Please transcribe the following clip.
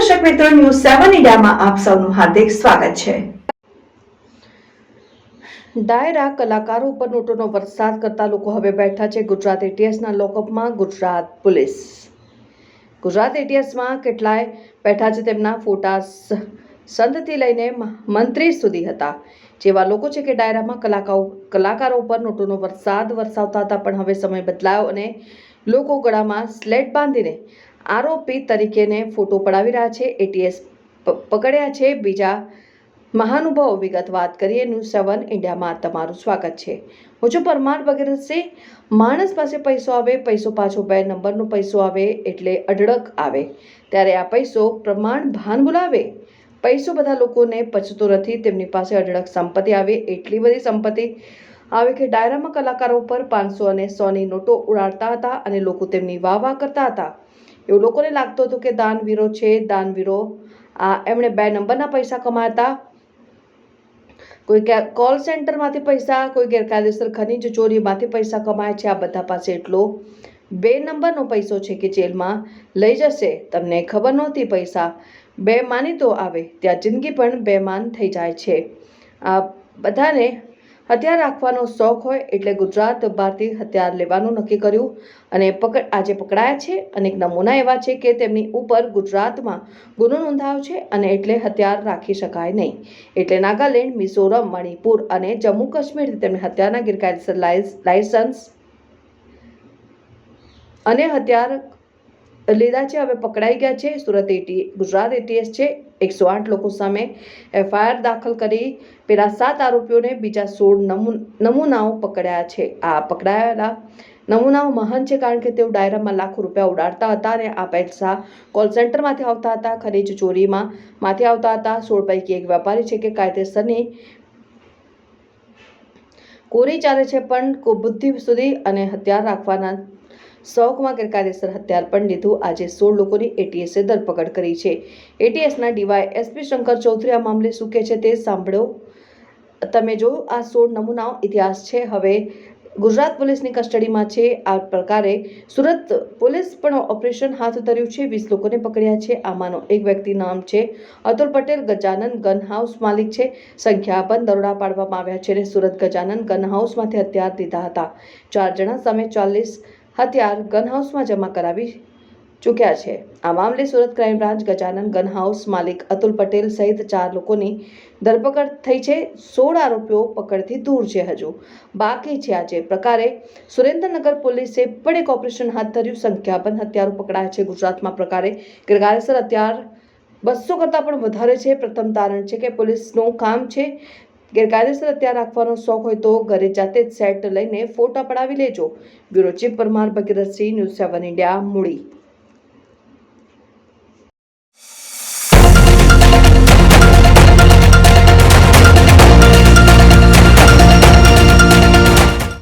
મિત્રો ન્યૂઝ સેવન ઇન્ડિયામાં આપ સૌનું હાર્દિક સ્વાગત છે. ડાયરા કલાકારો ઉપર નોટોનો વરસાદ કરતા લોકો હવે બેઠા છે ગુજરાત એટીએસના લોકઅપમાં ગુજરાત પોલીસ. ગુજરાત એટીએસમાં કેટલાય બેઠા છે તેમના ફોટા સંતથી લઈને મંત્રી સુધી હતા. જેવા લોકો છે કે ડાયરામાં કલાકારો કલાકારો ઉપર નોટોનો વરસાદ વરસાવતા હતા, પણ હવે સમય બદલાયો અને લોકો ગળામાં સ્લેટ બાંધીને આરોપી તરીકેને ફોટો પડાવી રહ્યા છે એટીએસ પકડ્યા છે. બીજા મહાનુભાવો વિગત વાત કરીએ. ન્યૂઝ સેવન ઇન્ડિયામાં તમારું સ્વાગત છે. હું છું પરમાર ભગીરથસિંહ માણસ પાસે પૈસો આવે, પૈસો પાછો બે નંબરનો પૈસો આવે એટલે અઢળક આવે. ત્યારે આ પૈસો પ્રમાણ ભાન બોલાવે પૈસો બધા લોકોને પચતો નથી, તેમની પાસે અઢળક સંપત્તિ આવે, એટલી બધી સંપત્તિ આવે કે ડાયરામાં કલાકારો પર પાંચસો અને સોની નોટો ઉડાડતા હતા અને લોકો તેમની વાહ વાહ કરતા હતા. એવું લોકોને લાગતું હતું કે દાનવીરો છે, દાનવીરો. આ એમણે બે નંબરના પૈસા કમાયા હતા કોઈ કોલ સેન્ટરમાંથી પૈસા, કોઈ ગેરકાયદેસર ખનીજ ચોરીમાંથી પૈસા કમાય છે, આ બધા પાસે એટલો બે નંબરનો પૈસો છે કે જેલમાં લઈ જશે. તમને ખબર નહોતી પૈસા. બે માની તો આવે, ત્યાં જિંદગી પણ બેમાન થઈ જાય છે. આ બધાને હથિયાર રાખવાનો શોખ હોય એટલે ગુજરાત બહારથી હથિયાર લેવાનું નક્કી કર્યું અને પકડ આજે પકડાયા છે અનેક નમૂના એવા છે કે તેમની ઉપર ગુજરાતમાં ગુનો નોંધાયો છે અને એટલે હથિયાર રાખી શકાય નહીં. એટલે નાગાલેન્ડ, મિઝોરમ, મણિપુર અને જમ્મુ કાશ્મીરથી તેમને હથિયારના ગેરકાયદેસર લાયસન્સ અને હથિયાર લીધા છે, હવે પકડાઈ ગયા છે. સુરત એટી ગુજરાત એટીએસ છે. એકસો આઠ લોકો સામે એફઆઈઆર દાખલ કરી પેલા સાત આરોપીઓને બીજા સોળ નમૂ- નમૂનાઓ પકડ્યા છે. આ પકડાયેલા નમૂનાઓ મહાન છે કારણ કે તેઓ ડાયરામાં લાખો રૂપિયા ઉડાડતા હતા અને આ પૈસા કોલ સેન્ટરમાંથી આવતા હતા. ખનીજ ચોરીમાં માંથી આવતા હતા. સોળ પૈકી એક વેપારી છે કે કાયદેસરની કોરી ચાલે છે, પણ બુદ્ધિ સુધી અને હથિયાર રાખવાના શોખમાં ગેરકાયદેસર હથિયાર પણ લીધું. આજે સોળ લોકોની એટીએસે ધરપકડ કરી છે. એટીએસના ડીવાય એસપી શંકર ચૌધરી આ મામલે શું કહે છે તે સાંભળો. તમે જો આ સોળ નમૂનાઓ ઇતિહાસ છે, હવે ગુજરાત પોલીસની કસ્ટડીમાં છે. આ પ્રકારે સુરત પોલીસ પણ ઓપરેશન હાથ ધર્યું છે. વીસ લોકોને પકડ્યા છે. આમાંનો એક વ્યક્તિ નામ છે અતુલ પટેલ. ગજાનન ગન હાઉસ માલિક છે. સંખ્યાબંધ દરોડા પાડવામાં આવ્યા છે. અને સુરત ગજાનન ગન હાઉસમાંથી હથિયાર લીધા હતા. ચાર જણા સામે ચાલીસ હથિયાર ગનહાઉસમાં જમા કરાવી ચૂક્યા છે. આ મામલે Surat crime branch Gajanan gun house માલિક અતુલ પટેલ સહિત ચાર લોકોની ધરપકડ થઈ છે. સોળ આરોપીઓ પકડથી દૂર છે હજુ. બાકી છે આજે પ્રકારે સુરેન્દ્રનગર પોલીસે પણ એક ઓપરેશન હાથ ધર્યું. સંખ્યાબંધ હથિયારો પકડાયા છે. ગુજરાતમાં પ્રકારે ગેરકાયદેસર હથિયાર બસો કરતાં પણ વધારે છે. પ્રથમ તારણ છે કે પોલીસનું કામ છે ગેરકાયદેસર હથિયાર રાખવાનો શોખ હોય તો ઘરે જાતે જ સેટ લઈને ફોટા પડાવી લેજો. Bureau chief Parmar Bhagirathsinh, news seven India, મૂડી.